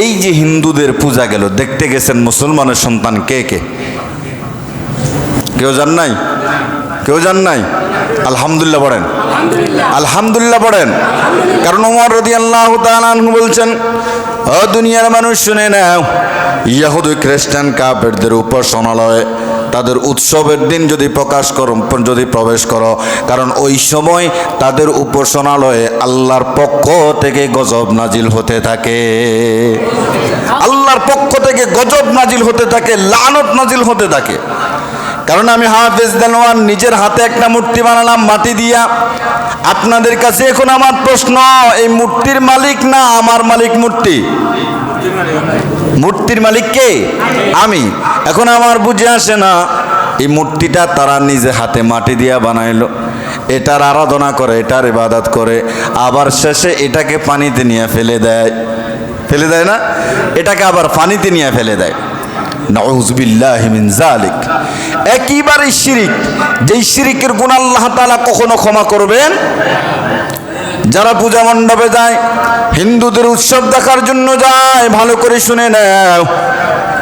এই যে হিন্দুদের পূজা গেল দেখতে গেছেন মুসলমানের সন্তান কে কে? কেউ জান নাই? কেউ জান নাই? আলহামদুলিল্লাহ পড়েন। আলহামদুলিল্লাহ। পড়েন। কারণ ওমর রদি আল্লাহ বলছেন দুনিয়ার মানুষ শুনে নাও ইয়াহুদ খ্রিস্টান কাপেরদের উপাসনালয়ে তাদের উৎসবের দিন যদি প্রকাশ করো, যদি প্রবেশ করো। কারণ ওই সময় তাদের উপাসনালয়ে আল্লাহর পক্ষ থেকে গজব নাজিল হতে থাকে। আল্লাহর পক্ষ থেকে গজব নাজিল হতে থাকে, লানত নাজিল হতে থাকে। কারণ আমি হাফেজ দেলোয়ান নিজের হাতে একটা মূর্তি বানালাম, মাটি দিয়া। আপনাদের কাছে এখন আমার প্রশ্ন, এই মূর্তির মালিক না আমার মালিক মূর্তি? মূর্তির মালিক কে? আমি। এখন আমার বুঝে আসে না, এই মূর্তিটা তারা নিজে হাতে মাটি দিয়া বানাইলো। এটার আরাধনা করে, এটার ইবাদত করে, আবার শেষে এটাকে পানিতে নিয়ে ফেলে দেয়। ফেলে দেয় না? এটাকে আবার পানিতে নিয়ে ফেলে দেয়। জালিক একইবারে শিরিক। যেই শিরিকের গুণ আল্লাহ তাআলা কখনো ক্ষমা করবেন যারা পূজা মণ্ডপে যায়, হিন্দুদের উৎসব দেখার জন্য যায়, ভালো করে শুনে নাও।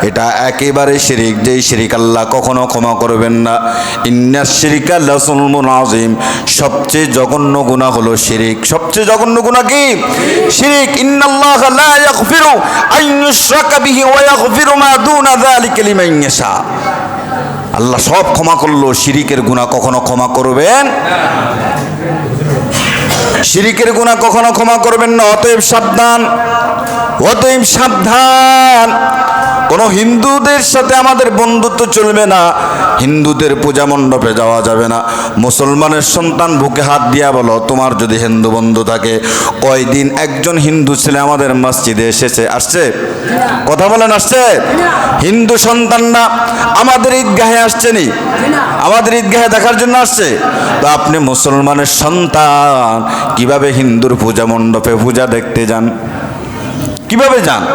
এটা একেবারে শিরিক, যেই শিরিক আল্লাহ কখনো ক্ষমা করবেন না। ইন্নাস শিরিকা লাসুলমুন আজিম সবচেয়ে জঘন্য গুনাহ হলো শিরিক। সবচেয়ে জঘন্য গুনাহ কি? শিরিক। ইন্নাল্লাহ লা ইয়াগফিরু আন ইউশরাকা বিহি ওয়া ইয়াগফিরু মা দুনা যালিকা লিমান ইয়াশা। আল্লাহ সব ক্ষমা করল, শিরিকের গুনাহ কখনো ক্ষমা করবেন শিরিকের গুণা কখনো ক্ষমা করবেন না অতএব সাবধান। অতএব সাবধান। কোনো হিন্দুদের সাথে আমাদের বন্ধুত্ব চলবে না। হিন্দুদের পূজা মণ্ডপে যাওয়া যাবে না। মুসলমানের সন্তান বুকে হাত দিয়া বলো, তোমার যদি হিন্দু বন্ধু থাকে, কয়দিন একজন হিন্দু ছেলে আমাদের মসজিদে এসেছে? আসছে? কথা বলেন, আসছে? হিন্দু সন্তানরা আমাদের ঈদগাহে আসছে নি? আমাদের ঈদগাহে দেখার জন্য আসছে? তো আপনি মুসলমানের সন্তান, কীভাবে হিন্দুর পূজা মণ্ডপে পূজা দেখতে যান? কীভাবে যান?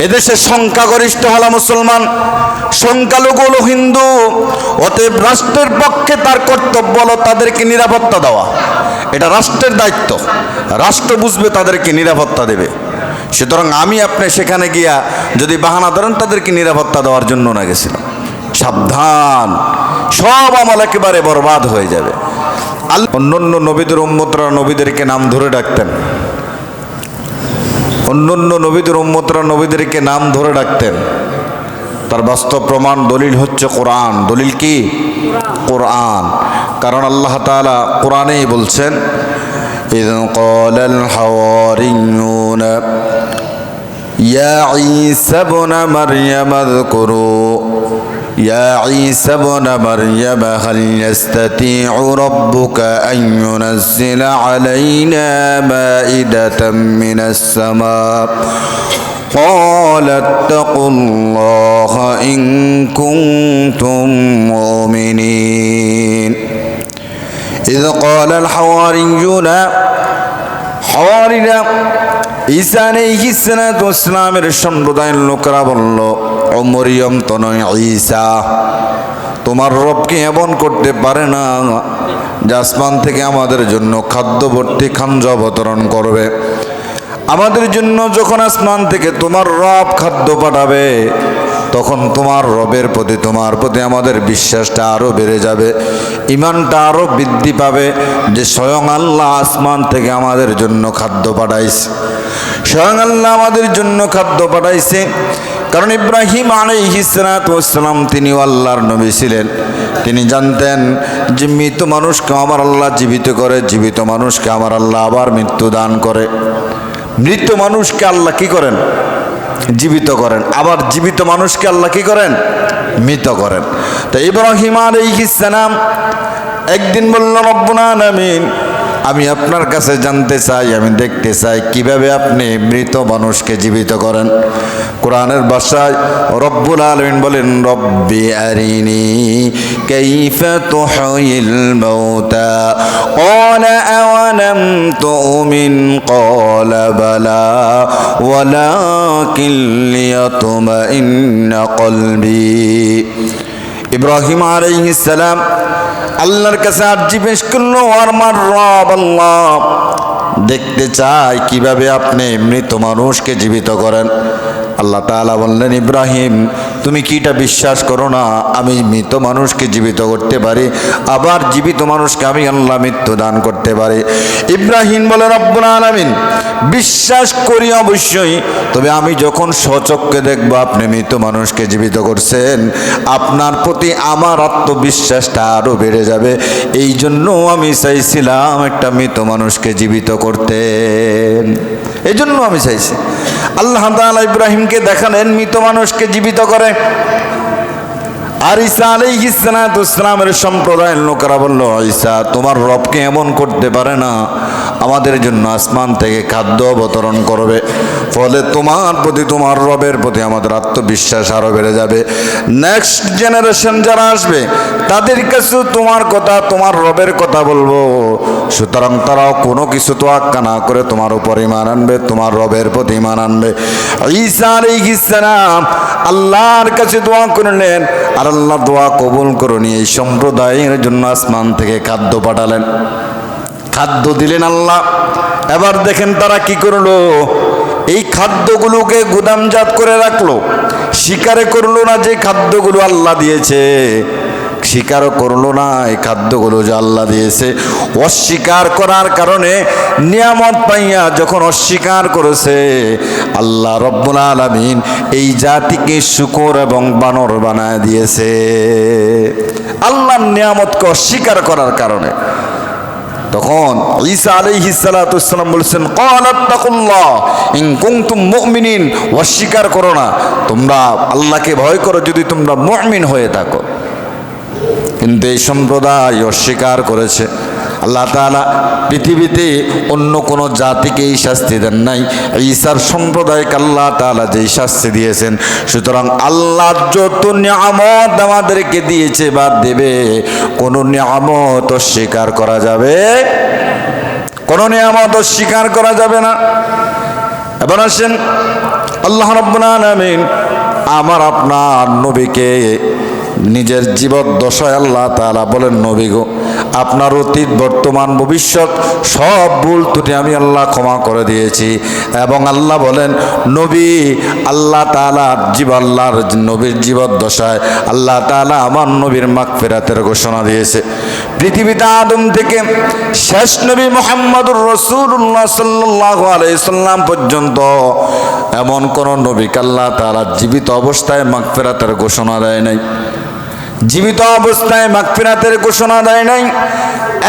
এদেশে সংখ্যাগরিষ্ঠ হলো মুসলমান, সংখ্যালঘু হলো হিন্দু, অতএব রাষ্ট্রের পক্ষে তার কর্তব্য হলো তাদেরকে নিরাপত্তা দেওয়া। এটা রাষ্ট্রের দায়িত্ব। রাষ্ট্র বুঝবে তাদেরকে নিরাপত্তা দেবে। সুতরাং আমি আপনি সেখানে গিয়া যদি বাহানা ধরেন, তাদেরকে নিরাপত্তা দেওয়ার জন্য না গেছিলাম। সাবধান। সব আমল একেবারে বরবাদ হয়ে যাবে। আল্লাহ নবীদের উম্মতরা নবীদেরকে নাম ধরে ডাকতেন। অন্যান্য নবীদের উম্মতরা নবীদেরকে নাম ধরে ডাকতেন তার বাস্তব প্রমাণ দলিল হচ্ছে কোরআন দলিল কি কোরআন কারণ আল্লাহ তাআলা কোরআনেই বলছেন إذ قال الحواريون يا عيسى ابن مريم اذكروا يا عيسى ابن مريم هل يستطيع ربك أن ينزل علينا مائدة من السماء؟ قال اتقوا الله إن كنتم مؤمنين. إذ قال الحواريون حوارنا ঈসা ইসনাত ইসলামের সম্প্রদায়ের লোকেরা বলল, ও মরিয়ম তো নয় ঈসা তোমার রবকে এমন করতে পারে না জাসমান থেকে আমাদের জন্য খাদ্য ভর্তি খাঞ্জ অবতরণ করবে? আমাদের জন্য যখন আসমান থেকে তোমার রব খাদ্য পাঠাবে তখন তোমার রবের প্রতি, তোমার প্রতি আমাদের বিশ্বাসটা আরও বেড়ে যাবে। ইমানটা আরও বৃদ্ধি পাবে যে স্বয়ং আল্লাহ আসমান থেকে আমাদের জন্য খাদ্য পাঠাইছে। স্বয়ং আল্লাহ আমাদের জন্য খাদ্য পাঠাইছে। কারণ ইব্রাহিম আলাইহিসালাম তিনি আল্লাহর নবী ছিলেন। তিনি জানতেন যে মৃত মানুষকে আমার আল্লাহ জীবিত করে, জীবিত মানুষকে আমার আল্লাহ আবার মৃত্যু দান করে। মৃত মানুষকে আল্লাহ কি করেন? জীবিত করেন। আবার জীবিত মানুষকে আল্লাহ কি করেন? মৃত করেন। তো ইব্রাহিম আলাইহিসসালাম একদিন বললাম রব্বুনা আলামিন আমি আপনার কাছে জানতে চাই আমি দেখতে চাই কিভাবে আপনি মৃত মানুষকে জীবিত করেন কোরআনের ভাষায় রব্বুল আলমিন বলেন রব্বি আরিনি কাইফা তুহয়িল মাউতা قال أولم تؤمن قال بلى ولكن ليطمئن قلبي ইব্রাহিম আলাইহিস সালাম আল্লাহর কাছে আর্জি পেশ করল আমার রব আল্লাহ। দেখতে চাই কীভাবে আপনি মৃত মানুষকে জীবিত করেন। আল্লাহ তাআলা বললেন, ইব্রাহিম, তুমি কিটা বিশ্বাস করো না? আমি মৃত মানুষকে জীবিত করতে পারি, আবার জীবিত মানুষকে আমি আল্লাহ মৃত্যু দান করতে পারি। ইব্রাহিম বলে, রব্বুল আলামিন, বিশ্বাস করি অবশ্যই, তবে আমি যখন সচক্ষে দেখব আপনি মৃত মানুষকে জীবিত করছেন, আপনার প্রতি আমার আত্মবিশ্বাসটা আরও বেড়ে যাবে। এই জন্য আমি চাইছিলাম একটা মৃত মানুষকে জীবিত করতে। এই জন্য আমি চাইছি। আল্লাহ তাআলা ইব্রাহিমকে দেখালেন মৃত মানুষকে জীবিত করে। আর ঈসা আলাইহিসসালামের সম্প্রদায়ের লোকেরা বলল ঈসা তোমার রবকে এমন করতে পারে না। আমাদের জন্য আসমান থেকে খাদ্য অবতরণ করবে। ফলে তোমার প্রতি তোমার রবের প্রতি আমাদের আত্মবিশ্বাস আরও বেড়ে যাবে। নেক্সট জেনারেশন যারা আসবে, তাদের কাছেও তোমার কথা, তোমার রবের কথা বলব। সুতরাং তারাও কোনো কিছু তো আক্কা না করে তোমার উপর ইমান আনবে, তোমার রবের প্রতি ইমান আনবে। ঈসা আলাইহিসসালাম আল্লাহর কাছে দোয়া করলেন, আর আল্লাহ দোয়া কবুল করুনি এই সম্প্রদায়ের জন্য আসমান থেকে খাদ্য পাঠালেন। খাদ্য দিলেন আল্লাহ। এবার দেখেন তারা কি করল? এই খাদ্যগুলোকে গুদামজাত করে রাখল। শিকারে করল না যে খাদ্যগুলো আল্লাহ দিয়েছে। স্বীকারও করল না, এই খাদ্যগুলো যে আল্লাহ দিয়েছে। অস্বীকার করার কারণে নিয়ামত পাইয়া যখন অস্বীকার করেছে, আল্লাহ রব্বুল আলমিন এই জাতিকে শুকর এবং বানর বানায় দিয়েছে। আল্লাহর নিয়ামতকে অস্বীকার করার কারণে। তখন ঈসা আলাইহিস সালাম বলছেন ক্বালাত্তাকুল্লাহ ইন কুনতুম মুমিনিন। অস্বীকার করো না, তোমরা আল্লাহকে ভয় করো যদি তোমরা মুমিন হয়ে থাকো। কিন্তু এই সম্প্রদায় অস্বীকার করেছে। আল্লাহ তাআলা পৃথিবীতে অন্য কোনো জাতিকে এই শাস্তি দেন নাই। ঈশার সম্প্রদায়কে আল্লাহ তাআলা যেই শাস্তি দিয়েছেন, সুতরাং আল্লাহ যত নিয়ামত আমাদেরকে দিয়েছে বা দেবে। কোনো নিয়ামত অস্বীকার করা যাবে, কোনো নিয়ামত অস্বীকার করা যাবে না। এবার আসেন, আল্লাহ রব্বুল আলামিন আমার আপনার নবীকে নিজের জীবদ্দশায় আল্লাহ তাআলা বলেন, নবী গো, আপনার অতীত, বর্তমান, ভবিষ্যৎ, সব ভুল ত্রুটি আমি আল্লাহ ক্ষমা করে দিয়েছি। এবং আল্লাহ বলেন, নবী, আল্লাহ তাআলা জীব, আল্লাহর নবীর জীবদ্দশায় আল্লাহ তাআলা আমার নবীর মাগফিরাতের ঘোষণা দিয়েছে। পৃথিবীতে আদম থেকে শেষ নবী মোহাম্মদুর রসুল্লাহ সাল্লাহ আলাইসাল্লাম পর্যন্ত এমন কোন নবীকে আল্লাহ তাআলা জীবিত অবস্থায় মাগফিরাতের ঘোষণা দেয় নাই। জীবিত অবস্থায় মাগফিরাতের ঘোষণা দেয় নাই।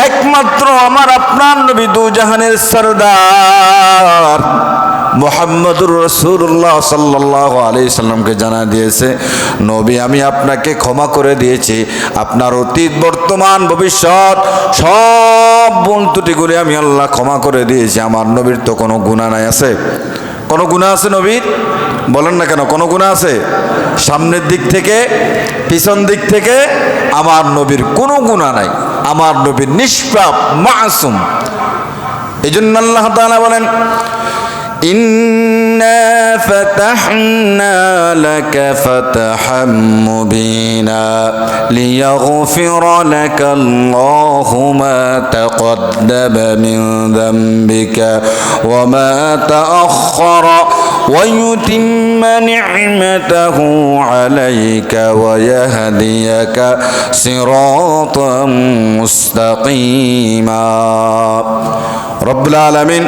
একমাত্র আমার আপনার নবী দু জাহানের সরদার মোহাম্মদুর রসুল্লাহ সাল্লাহ আলি সাল্লামকে জানা দিয়েছে, নবী, আমি আপনাকে ক্ষমা করে দিয়েছি। আপনার অতীত, বর্তমান, ভবিষ্যৎ সব ভুল ত্রুটিগুলি আমি আল্লাহ ক্ষমা করে দিয়েছি। আমার নবীর তো কোনো গুণা নাই আছে? কোনো গুণা আছে নবীর? বলেন না কেন, কোনো গুণা আছে? সামনের দিক থেকে পিছন দিক থেকে আমার নবীর কোনো গুণা নাই আমার নবীর নিষ্পাপ মাসুম এই জন্য আল্লাহ তাআলা বলেন إنا فتحنا لك فتحا مبينا ليغفر لك الله ما تقدم من ذنبك وما تأخر ويتم نعمته عليك ويهديك صراطا مستقيما رب العالمين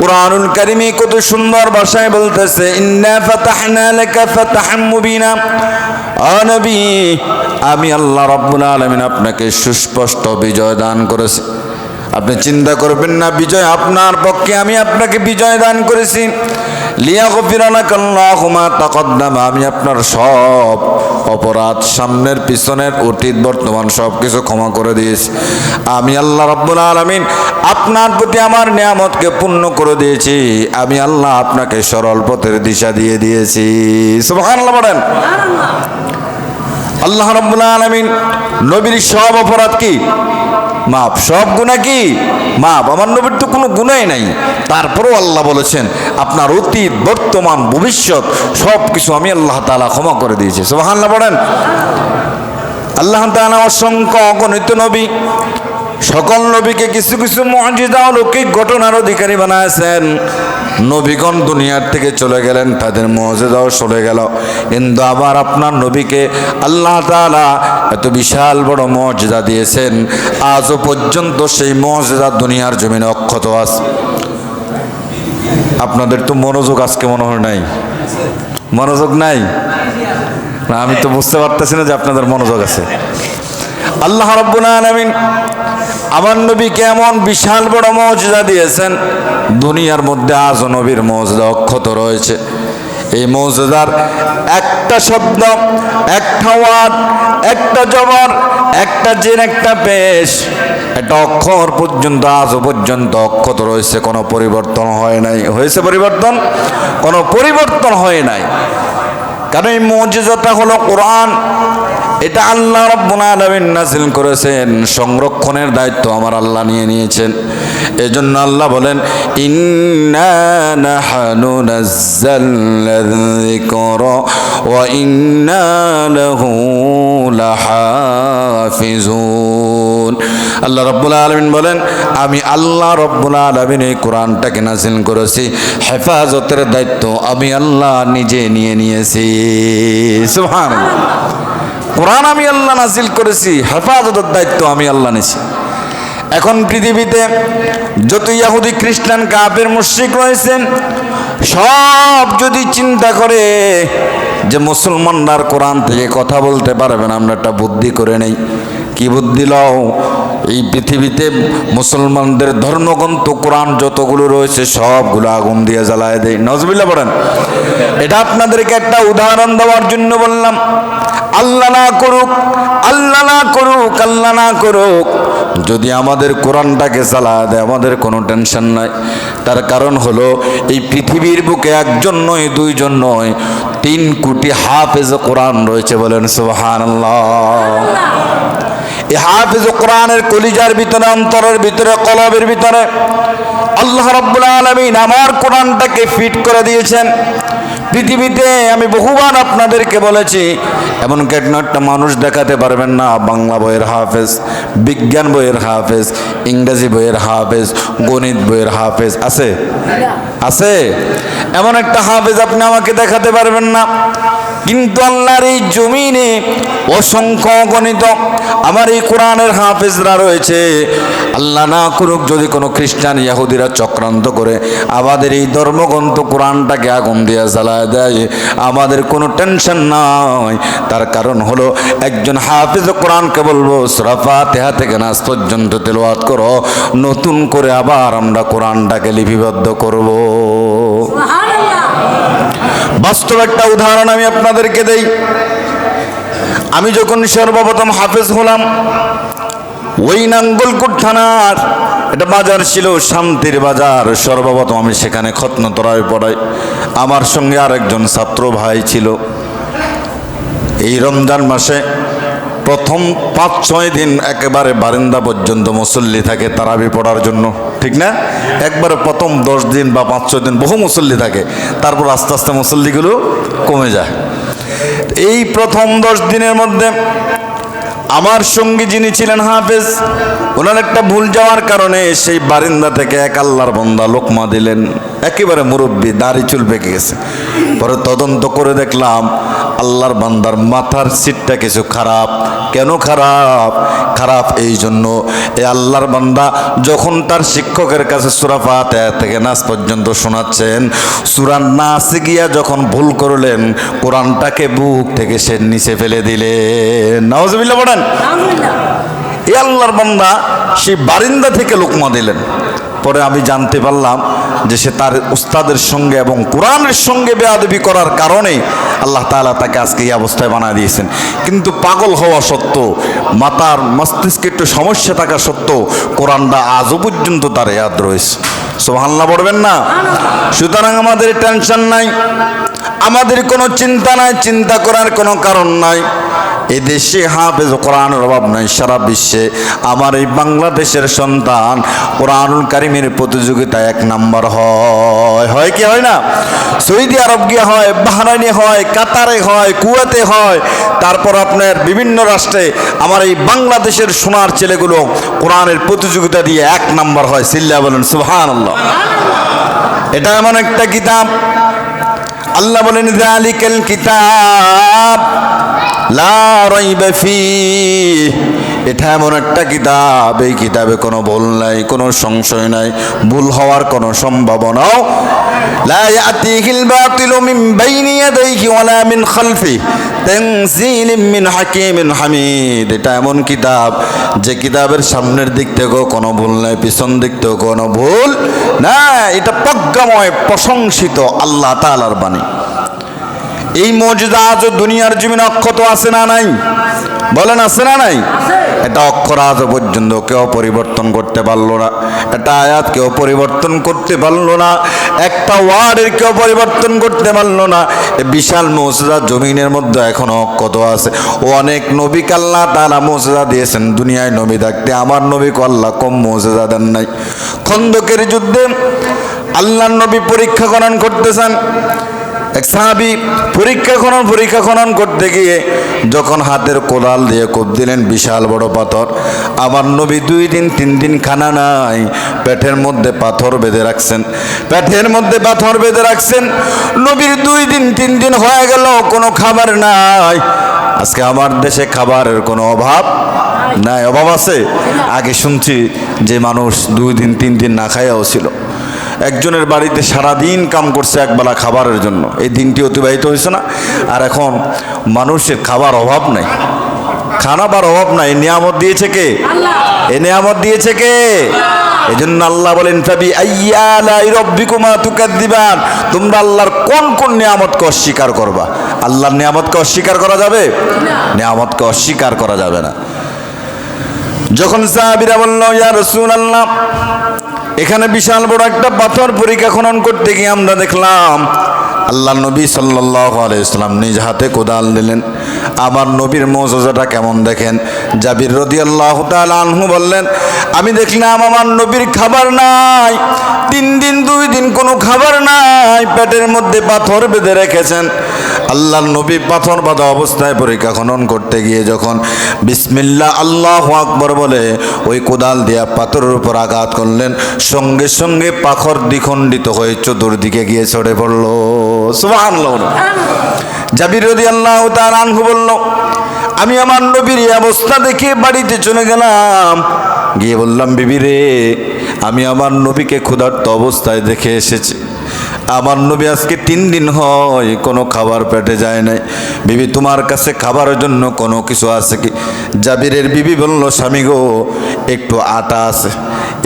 কোরআনুল কারিমে কত সুন্দর ভাষায় বলতেছে ইন্না ফাতাহনা লাকা ফাতাহাম মুবিনা ও নবী আমি আল্লাহ রাব্বুল আলামিন আপনাকে সুস্পষ্ট বিজয় দান করেছি আপনি চিন্তা করবেন না বিজয় আপনার পক্ষে আমি আপনাকে বিজয় দান করেছি। লিয়াগফিরানাকাল্লাহুমা তাকদ্দামা আমি আপনার সব অপরাধ সামনের পিছনের অতীত বর্তমান সব কিছু ক্ষমা করে দিয়েছি। আমি আল্লাহ রাব্বুল আলামিন আপনার প্রতি আমার নিয়ামতকে পূর্ণ করে দিয়েছি। আমি আল্লাহ আপনাকে সরল পথের দিশা দিয়ে দিয়েছি। সুবহানাল্লাহ বলেন। আল্লাহ রাব্বুল আলামিন নবীর সব অপরাধ কি? মাপ, সব গুণা কি? মাপ, আমার নবীর তো কোনো গুণাই নাই। তারপরেও আল্লাহ বলেছেন, আপনার অতীত, বর্তমান, ভবিষ্যৎ সব কিছু আমি আল্লাহ তালা ক্ষমা করে দিয়েছি। সোহান্লা পড়েন আল্লাহ তালা অসংখ্য অগণিত নবী। সকল নবীকে কিছু কিছু মহাজিদা অলৌকিক ঘটনার অধিকারী বানাইছেন। নবীগণ দুনিয়ার থেকে চলে গেলেন, তাদের মর্যাদাও চলে গেল। কিন্তু আবার আপনার নবীকে আল্লাহ তাআলা এত বিশাল বড় মর্যাদা দিয়েছেন। আজও পর্যন্ত সেই মর্যাদা দুনিয়ার জমিনে অক্ষত আছে। আপনাদের তো মনোযোগ আজকে মনে হয় নাই। মনোযোগ নাই? না, আমি তো বুঝতে পারতেছি না যে আপনাদের মনোযোগ আছে। আল্লাহ রব্বুল আলামিন আমার নবীকে এমন বিশাল বড় মর্যাদা দিয়েছেন? দুনিয়ার মধ্যে আজও নবীর মর্যাদা অক্ষত রয়েছে। এই মর্যাদার একটা শব্দ, একটা ওয়ার্ড একটা জবর, একটা জেন, একটা পেশ একটা অক্ষর পর্যন্ত, আজও পর্যন্ত অক্ষত রয়েছে। কোনো পরিবর্তন হয় নাই। হয়েছে পরিবর্তন? কোনো পরিবর্তন হয় নাই। কারণ এই মর্যাদাটা হলো কোরআন। এটা আল্লাহ রব্বুল আলামিন নাজিল করেছেন। সংরক্ষণের দায়িত্ব আমার আল্লাহ নিয়ে নিয়েছেন। এজন্য আল্লাহ বলেন, ইন্না ওয়া আল্লাহ রব্বুল আলামিন বলেন, আমি আল্লাহ রব্বুল আলামিন এই কোরআনটাকে নাজিল করেছি। হেফাজতের দায়িত্ব আমি আল্লাহ নিজে নিয়ে নিয়েছি। সুবহানাল্লাহ। কোরআন আমি আল্লাহ নাজিল করেছি, হেফাজতের দায়িত্ব আমি আল্লাহ নিয়েছি এখন পৃথিবীতে যত ইয়াহুদি খ্রিস্টান কাপের মুশ্রিক রয়েছেন সব যদি চিন্তা করে যে মুসলমানরা কোরআন থেকে কথা বলতে পারবেন আমরা একটা বুদ্ধি করে নেই। কি বুদ্ধি লও? এই পৃথিবীতে মুসলমানদের ধর্মগ্রন্থ, কোরআন যতগুলো রয়েছে, সবগুলো আগুন দিয়ে জ্বালায় দেয়। নজবিল্লা পড়েন। এটা আপনাদেরকে একটা উদাহরণ দেওয়ার জন্য বললাম। আল্লাহ না করুক, আল্লাহ না করুক, আল্লাহ না করুক। যদি আমাদের কোরআনটাকে চালা দেয়, আমাদের কোনো টেনশন নাই। তার কারণ হলো, এই পৃথিবীর বুকে একজন নয়, দুইজন নয়, তিন কোটি হাফেজ কোরআন রয়েছে বলেন সুবহানাল্লাহ। হাফেজ কোরআনের কলিজার ভিতরে অন্তরের ভিতরে কলবের ভিতরে আল্লাহ রাব্বুল আলামিন আমার কোরআনটাকে ফিট করে দিয়েছেন। পৃথিবীতে আমি বহুবার আপনাদেরকে বলেছি এমন একটা মানুষ দেখাতে পারবেন না। বাংলা বইয়ের হাফেজ বিজ্ঞান বইয়ের হাফেজ ইংরেজি বইয়ের হাফেজ গণিত বইয়ের হাফেজ আছে? আছে? এমন একটা হাফেজ আপনি আমাকে দেখাতে পারবেন না। কিন্তু আল্লাহর এই জমিনে অসংখ্য গণিত আমার এই কোরআনের হাফেজরা রয়েছে। আল্লাহ না করুক যদি কোনো খ্রিস্টান, ইয়াহুদিরা চক্রান্ত করে আমাদের এই ধর্মগ্রন্থ কোরআনটাকে আগুন দিয়ে জ্বালায় দেয়। আমাদের কোনো টেনশন নাই। তার কারণ হলো একজন হাফেজ কোরআনকে বলব সুরাফা তেহা থেকে নাচ পর্যন্ত তেলোয়াত করো, নতুন করে আবার আমরা কোরআনটাকে লিপিবদ্ধ করব। বাস্তব একটা উদাহরণ আমি আপনাদেরকে দেই। আমি যখন সর্বপ্রথম হাফেজ হলাম, ওই নাঙ্গলকুট থানার এটা বাজার ছিল, শান্তির বাজার। সর্বপ্রথম আমি সেখানে খতনতরায় পড়াই। আমার সঙ্গে আরেকজন ছাত্র ভাই ছিল। এই রমজান মাসে প্রথম পাঁচ, ছয় দিন একেবারে বারিন্দা পর্যন্ত মুসল্লি থাকে তারাবি পড়ার জন্য, ঠিক না? একবারে প্রথম দশ দিন বা পাঁচ, ছয় দিন বহু মুসল্লি থাকে, তারপর আস্তে আস্তে মুসল্লিগুলো কমে যায়। এই প্রথম দশ দিনের মধ্যে আমার সঙ্গী যিনি ছিলেন হাফেজ, ওনার একটা ভুল যাওয়ার কারণে সেই বারিন্দা থেকে এক আল্লাহর বন্দা লোকমা দিলেন। একেবারে মুরব্বী দাড়ি চুল পেকে গেছে। পরে তদন্ত করে দেখলাম আল্লাহর বান্দার মাথার সিটটা কিছু খারাপ। কেন খারাপ? খারাপ এই জন্য এই আল্লাহর বান্দা যখন তার শিক্ষকের কাছে সুরা ফাতিহা থেকে নাচ পর্যন্ত শোনাচ্ছেন সুরান নাচ গিয়া যখন ভুল করলেন কোরআনটাকে বুক থেকে সে নিচে ফেলে দিলেন। নওয়াজবিল্লা পড়েন? এ আল্লাহর বান্দা সেই বারিন্দা থেকে লোকমা দিলেন। পরে আমি জানতে পারলাম যে সে তার উস্তাদের সঙ্গে এবং কোরআনের সঙ্গে বেয়াদবি করার কারণে আল্লাহ তাআলা তাকে আজকে এই অবস্থায় বানা দিয়েছেন। কিন্তু পাগল হওয়া সত্ত্বেও, মাতার মস্তিষ্কে একটু সমস্যা থাকা সত্ত্বেও কোরআনটা আজও পর্যন্ত তার ইয়াদ রয়েছে। সোহান্লা পড়বেন না? সুতরাং আমাদের টেনশন নাই, আমাদের কোনো চিন্তা নাই, চিন্তা করার কোনো কারণ নাই। এদেশে হাফেজ কোরআনের অভাব নাই, সারা বিশ্বে। আমার এই বাংলাদেশের সন্তান কোরআনুল কারিমের প্রতিযোগিতায় এক নাম্বার হয়। হয় কি হয় না? সৌদি আরব গিয়ে হয়, বাহরাইনে হয়, কাতারে হয়, কুয়েতে হয়। তারপর আপনার বিভিন্ন রাষ্ট্রে আমার এই বাংলাদেশের সোনার ছেলেগুলো কোরআনের প্রতিযোগিতা দিয়ে এক নাম্বার হয়। সিল্লা বলেন সুহান এটা এমন একটা কিতাব। আল্লাহ বলেন কিতাব। এটা এমন একটা কিতাব, এই কিতাবে কোনো ভুল নাই, কোনো সংশয় নাই, ভুল হওয়ার কোনো সম্ভাবনাও এটা এমন কিতাব, যে কিতাবের সামনের দিক থেকেও কোনো ভুল নাই, পিছন দিক থেকেও কোনো ভুল না এটা প্রজ্ঞাময়, প্রশংসিত আল্লাহ তাআলার বাণী। এই মজুদা আজ দুনিয়ার জমিন অক্ষত আছে না নাই? বলেন, আছে না নাই? এটা অক্ষর আজ পর্যন্ত কেউ পরিবর্তন করতে পারল না। এটা আয়াত কেউ পরিবর্তন করতে পারল না। একটা ওয়ার্ডের কেউ পরিবর্তন করতে পারল না। বিশাল মৌসুদা জমিনের মধ্যে এখনও অক্ষত আছে। ও অনেক নবী কাল্লা তারা মৌসুদা দিয়েছেন দুনিয়ায় নবী থাকতে। আমার নবী আল্লাহ কম মৌসুদা দেন নাই। খন্দকের যুদ্ধে আল্লাহ নবী পরীক্ষা খনন করতেছেন। এক সাহাবি পরীক্ষা খনন পরীক্ষা খনন করতে গিয়ে যখন হাতের কোদাল দিয়ে কোপ দিলেন বিশাল বড় পাথর, আমার নবী দুই দিন, তিন দিন খানা নাই, পেটের মধ্যে পাথর বেঁধে রাখছেন। পেটের মধ্যে পাথর বেঁধে রাখছেন, নবীর দুই দিন, তিন দিন হয়ে গেল, কোনো খাবার নাই। আজকে আমার দেশে খাবারের কোনো অভাব নাই, অভাব আছে? আগে শুনছি যে মানুষ দুই দিন, তিন দিন না খাইয়াও ছিল। একজনের বাড়িতে সারাদিন কাম করছে একবেলা খাবারের জন্য। এই দিনটি অতিবাহিত হয়েছে না। আর এখন মানুষের খাবার অভাব নাই। খানাবার অভাব নাই। নিয়ামত দিয়েছে কে? এ নিয়ামত দিয়েছে কে? এই জন্য আল্লাহ বলেন তাবি আইয়ালাই রব্বিকুমা তুকাদ্দিবান। তোমরা আল্লাহর কোন কোন নিয়ামতকে অস্বীকার করবা? আল্লাহর নিয়ামতকে অস্বীকার করা যাবে? নিয়ামতকে অস্বীকার করা যাবে না। যখন সাহাবিরা বলল ইয়া রাসূলুল্লাহ এখানে বিশাল বড় একটা পাথর পরীক্ষা খনন করতে গিয়ে আমরা দেখলাম, আল্লাহ নবী আলাইসলাম নিজ হাতে কোদাল দিলেন। আমার নবীর মৌজাটা কেমন দেখেন? জাবির রদি আল্লাহ আনহু বললেন, আমি দেখলাম আমার নবীর খাবার নাই, তিন দিন, দুই দিন কোনো খাবার নাই, পেটের মধ্যে পাথর বেঁধে রেখেছেন। আল্লাহর নবী পাথর বাঁধা অবস্থায় পরীক্ষা খনন করতে গিয়ে যখন বিসমিল্লা আল্লাহ আকবর বলে ওই কোদাল দিয়া পাথরের উপর আঘাত করলেন, সঙ্গে সঙ্গে পাখর দ্বিখণ্ডিত হয়ে চতুর্দিকে গিয়ে ছড়ে পড়ল। সুবাহ আল্লাহ তার আনহু বলল, আমি আমার নবীর অবস্থা দেখে বাড়িতে চলে গেলাম। গিয়ে বললাম, বিবি রে, আমি আমার নবীকে ক্ষুধার্ত অবস্থায় দেখে এসেছি। আমার নবী আজকে তিন দিন হয় কোনো খাবার পেটে যায় নাই। বিবি, তোমার কাছে খাবারের জন্য কোনো কিছু আছে কি? জাবিরের বিবি বলল, স্বামী গো, একটু আটা আছে।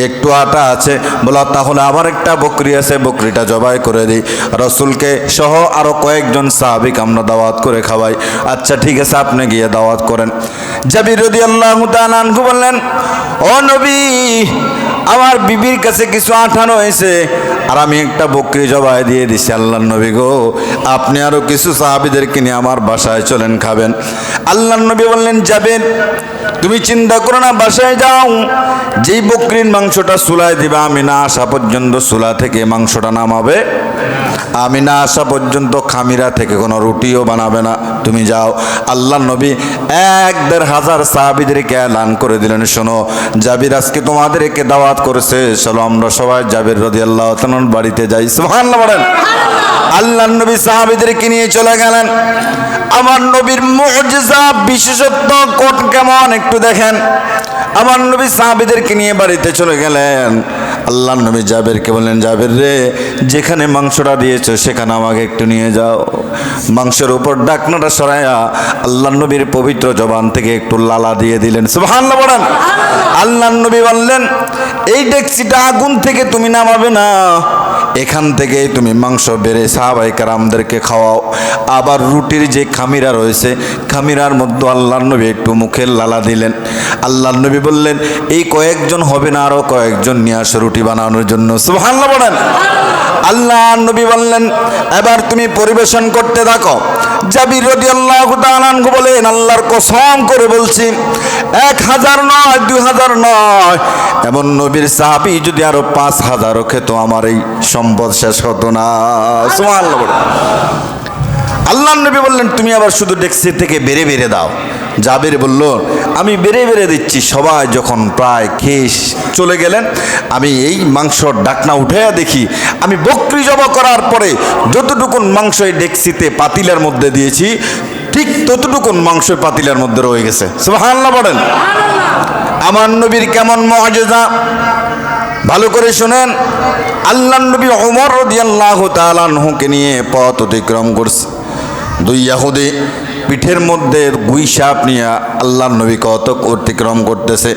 একটু আটা আছে? বলা তাহলে আবার একটা বকরি আছে, বকরিটা জবাই করে দিই। রসুলকে সহ আরও কয়েকজন সাহাবিক আমরা দাওয়াত করে খাওয়াই। আচ্ছা ঠিক আছে, আপনি গিয়ে দাওয়াত করেন। জাবির রদি আল্লাহ বললেন, ও নবী আমার বিবির কাছে কিছু আঠানো হয়েছে। আর আমি একটা বকরি জবাই দিয়ে দিছি, আল্লাহ নবী গো, আপনি আরও কিছু সাহাবিদেরকে নিয়ে আমার বাসায় চলেন, খাবেন। আল্লাহ নবী বললেন, যাবেন। তুমি চিন্তা করো না, বাসায় যাও। যেই বকরির মাংসটা চুলায় দিবা, আমি না আসা পর্যন্ত চুলা থেকে মাংসটা নামাবে। আমি না আসা পর্যন্ত খামিরা থেকে কোনো রুটিও বানাবে না। তুমি যাও। আল্লাহ নবী এক দেড় হাজার সাহাবিদেরকে এলান করে দিলেন। শোনো জাবির আজকে তোমাদেরকে দাওয়াত করেছে। চলো আমরা সবাই জাবির রদি আল্লাহ বাড়িতে যাই। সুবহানাল্লাহ বলেন। আল্লাহ নবী সাহাবিদেরকে নিয়ে চলে গেলেন। আমার নবীর মুজিজা বিশেষত্ব কোট কেমন একটু দেখেন। আমার নবী সাহাবিদেরকে নিয়ে বাড়িতে চলে গেলেন। আল্লাহ নবী জাবেরকে বললেন জাবের রে যেখানে মাংসটা দিয়েছ সেখানে আমাকে একটু নিয়ে যাও। মাংসের উপর ডাকনাটা সরাইয়া আল্লাহ নবীর পবিত্র জবান থেকে একটু লালা দিয়ে দিলেন। সুবহানাল্লাহ বলেন। আল্লাহ নবী বললেন এই ডেকচিটা আগুন থেকে তুমি নামাবে না। এখান থেকে তুমি মাংস বেড়ে সাহাবাই কারামদেরকে খাওয়াও। আবার রুটির যে খামিরা রয়েছে, খামিরার মধ্যে আল্লাহ নবী একটু মুখের লালা দিলেন। আল্লাহ নবী বললেন, এই কয়েকজন হবে না আরও কয়েকজন নিয়ে আসো রুটি বানানোর জন্য? সুবহানাল্লাহ বলেন। আল্লাহ নবী বললেন, এবার তুমি পরিবেশন করতে থাকো। জাবির রদি আল্লাহ বলেন, আল্লাহর কসম করে বলছি, এক হাজার নয়, দুই হাজার নয়। এমন নবীর সাহাবি যদি আরও পাঁচ হাজারও খেত আমার এই সম্পদ শেষ হতো না। আল্লাহ নবী বললেন, তুমি আবার শুধু ডেক্সি থেকে বেড়ে বেড়ে দাও। জাবের বলল, আমি বেড়ে বেড়ে দিচ্ছি, সবাই যখন প্রায় খেয়ে চলে গেলেন, আমি এই মাংসর ডাকনা উঠে দেখি, আমি বকরি জবা করার পরে যতটুকুন মাংস এই ডেক্সিতে পাতিলের মধ্যে দিয়েছি, ঠিক ততটুকুন মাংস পাতিলের মধ্যে রয়ে গেছে। সুবহানাল্লাহ বলেন। আমার নবীর কেমন মজেজা ভালো করে শোনেন। আল্লাহ নবী ওমর রদিয়াল্লাহ তাআলাকে নিয়ে পথ অতিক্রম করছে। দুই ইয়াহুদি পিঠের মধ্যে গুই সাপ নিয়ে আল্লাহর নবী কত অতিক্রম করতেছে।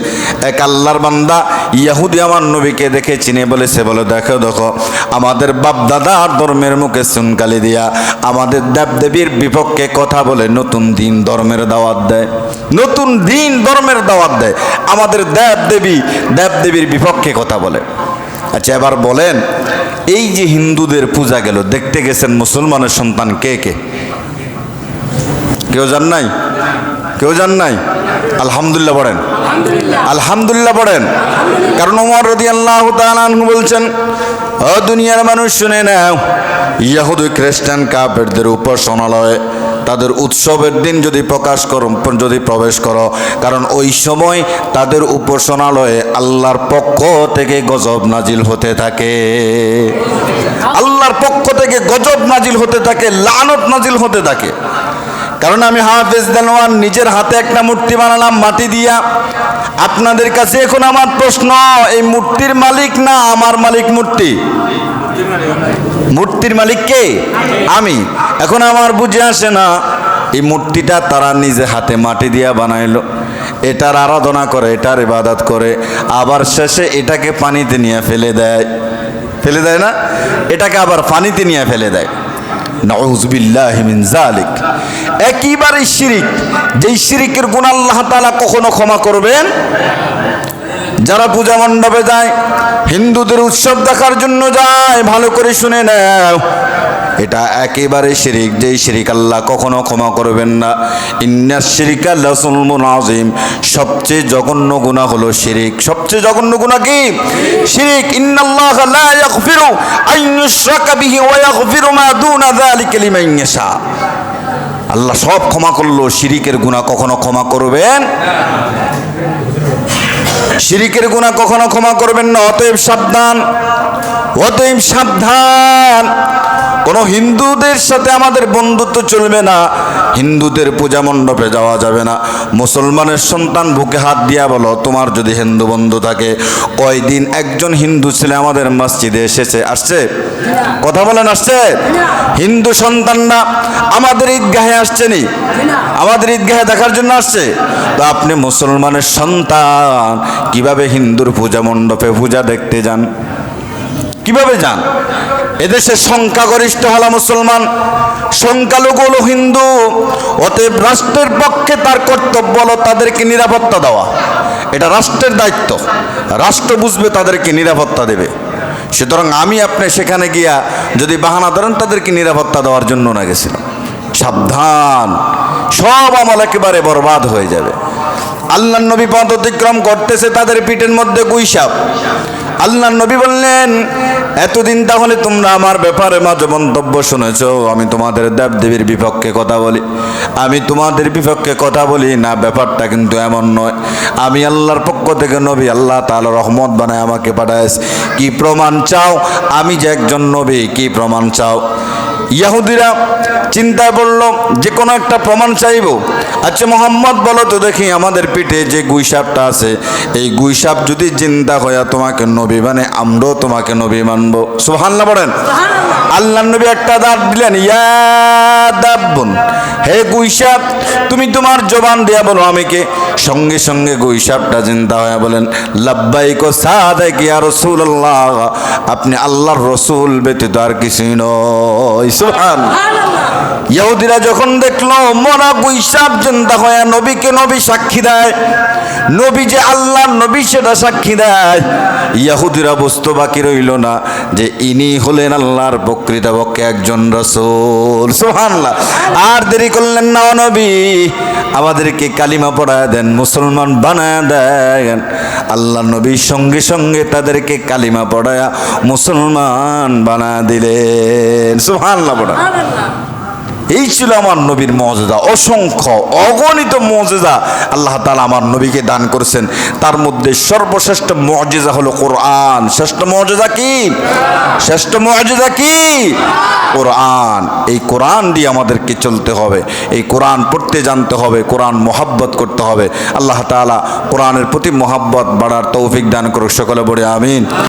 এক আল্লাহর বান্দা ইয়াহুদি আমার নবীকে দেখে চিনে বলেছে, বলে দেখো দেখো, আমাদের বাপ দাদার ধর্মের মুখে সুনকালি দিয়া আমাদের দেবদেবীর বিপক্ষে কথা বলে নতুন দিন ধর্মের দাওয়াত দেয়। নতুন দিন ধর্মের দাওয়াত দেয়। আমাদের দেব দেবী দেব দেবীর বিপক্ষে কথা বলে। আচ্ছা এবার বলেন, এই যে হিন্দুদের পূজা গেল, দেখতে গেছেন মুসলমানের সন্তান কে কে? কেউ জান নাই? কেউ জান নাই? আলহামদুলিল্লাহ পড়েন। আলহামদুলিল্লাহ পড়েন। কারণ ওমর রদি আল্লাহ বলছেন, ও দুনিয়ার মানুষ, শুনে নাও ইয়াহুদি খ্রিস্টান কাপেরদের উপাসনালয়ে, তাদের উৎসবের দিন যদি প্রকাশ করো, যদি প্রবেশ করো, কারণ ওই সময় তাদের উপাসনালয়ে আল্লাহর পক্ষ থেকে গজব নাজিল হতে থাকে। আল্লাহর পক্ষ থেকে গজব নাজিল হতে থাকে, লানত নাজিল হতে থাকে। কারণ আমি হাফেজ দেলোয়ান নিজের হাতে একটা মূর্তি বানালাম, মাটি দিয়া। আপনাদের কাছে এখন আমার প্রশ্ন, এই মূর্তির মালিক না আমার মালিক মূর্তি? মূর্তির মালিক কে? আমি। এখন আমার বুঝে আসে না, এই মূর্তিটা তারা নিজে হাতে মাটি দিয়া বানাইলো। এটার আরাধনা করে, এটার ইবাদত করে, আবার শেষে এটাকে পানিতে নিয়ে ফেলে দেয়। ফেলে দেয় না? এটাকে আবার পানিতে নিয়ে ফেলে দেয়। নজবিল্লাহ মিন জালিক একইবারে শিরিক, যেই শিরিকের গুণ আল্লাহ তালা কখনো ক্ষমা করবেন? যারা পূজা মণ্ডপে যায়, হিন্দুদের উৎসব দেখার জন্য যায়, ভালো করে শুনে নাও। এটা একেবারে শিরিক, যেই শিরিক আল্লাহ কখনো ক্ষমা করবেন না। ইন্নাস শিরিকা লাসুলমুন আজিম সবচেয়ে জঘন্য গুনাহ হলো শিরিক। সবচেয়ে জঘন্য গুনাহ কি? শিরিক। ইন্নাল্লাহ লা ইয়াগফিরু আন ইউশরাকা বিহি ওয়া ইয়াগফিরু মা দুনা যালিকা লিমান ইয়াশা। আল্লাহ সব ক্ষমা করল, শিরিকের গুনাহ কখনো ক্ষমা করবেন শিরিকের গুণা কখনো ক্ষমা করবেন না, অতএব সাবধান। অতএব সাবধান। কোনো হিন্দুদের সাথে আমাদের বন্ধুত্ব চলবে না। হিন্দুদের পূজা মণ্ডপে যাওয়া যাবে না। মুসলমানের সন্তান বুকে হাত দিয়া বলো, তোমার যদি হিন্দু বন্ধু থাকে, কয়দিন একজন হিন্দু ছেলে আমাদের মসজিদে এসেছে? আসছে? কথা বলেন, আসছে? হিন্দু সন্তান না আমাদের ঈদগাহে আসছে নি? আমাদের ঈদগাহে দেখার জন্য আসছে? তো আপনি মুসলমানের সন্তান, কীভাবে হিন্দুর পূজা মণ্ডপে পূজা দেখতে যান? কীভাবে যান? এদেশে সংখ্যাগরিষ্ঠ হলো মুসলমান, সংখ্যালঘু হলো হিন্দু, অতএব রাষ্ট্রের পক্ষে তার কর্তব্য হলো তাদেরকে নিরাপত্তা দেওয়া। এটা রাষ্ট্রের দায়িত্ব। রাষ্ট্র বুঝবে তাদেরকে নিরাপত্তা দেবে। সুতরাং আমি আপনি সেখানে গিয়া যদি বাহানা ধরেন, তাদেরকে নিরাপত্তা দেওয়ার জন্য না গেছিলাম। সাবধান। সব আমল একেবারে বরবাদ হয়ে যাবে। আল্লাহ নবী পথ অতিক্রম করতেছে তাদের পিঠের মধ্যে গুইসাপ। আল্লাহ নবী বললেন, এতদিন তাহলে তোমরা আমার ব্যাপারে মাঝে মন্তব্য শুনেছ। আমি তোমাদের দেব দেবীর বিপক্ষে কথা বলি। আমি তোমাদের বিপক্ষে কথা বলি না, ব্যাপারটা কিন্তু এমন নয়। আমি আল্লাহর পক্ষ থেকে নবী, আল্লাহ তাআলা রহমত বানায় আমাকে পাঠায় কি প্রমাণ চাও? আমি যে একজন নবী, কি প্রমাণ চাও? ইয়াহুদিরা চিন্তায় বলল যে কোনো একটা প্রমাণ চাইব? আচ্ছা মোহাম্মদ বলো তো দেখি আমাদের পিঠে যে গুইসাপটা আছে এই গুইসাপ যদি চিন্তা হইয়া তোমাকে নবী মানে আমরাও তোমাকে নবী মানবো। সুহান্না পড়েন আল্লাহ নবী একটা দাঁত দিলেন ইয়া দাব্বুন হে গুইসাপ তুমি তোমার জবান দিয়া বলো আমিকে। সঙ্গে সঙ্গে গুইসাপটা চিন্তা হয়ে বলেন লাব্বাইক সাদাক ইয়া রাসূলুল্লাহ আপনি আল্লাহর রসুল ব্যতীত আর কিছুই নয় সুবহান। ইহুদিরা যখন দেখল, মরা গুইসাব জিন্দা হয়ে নবীকে নবী সাক্ষী দেয়। নবী যে আল্লাহ, নবী সেটা সাক্ষী দেয়। ইহুদিরা বুঝতে বাকি রইল না যে ইনি হলেন আল্লাহর প্রকৃতপক্ষে একজন রসুল। সোহানলা আর দেরি করলেন না নবী। আমাদেরকে কালিমা পড়ায় দেন, মুসলমান বানায় দেন। আল্লাহ নবীর সঙ্গে সঙ্গে তাদেরকে কালিমা পড়ায়া মুসলমান বানা দিলেন। সোহানলা পড়া এই ছিল আমার নবীর মজেদা অসংখ্য, অগণিত মজেদা আল্লাহ তালা আমার নবীকে দান করেছেন। তার মধ্যে সর্বশ্রেষ্ঠ মজেজা হলো কোরআন। শ্রেষ্ঠ মজেদা কি? শ্রেষ্ঠ মজেদা কি? কোরআন। এই কোরআন দিয়ে আমাদেরকে চলতে হবে। এই কোরআন পড়তে জানতে হবে, কোরআন মোহাব্বত করতে হবে। আল্লাহ তালা কোরআনের প্রতি মোহাব্বত বাড়ার তৌফিক দান করুক। সকলে বলে আমিন।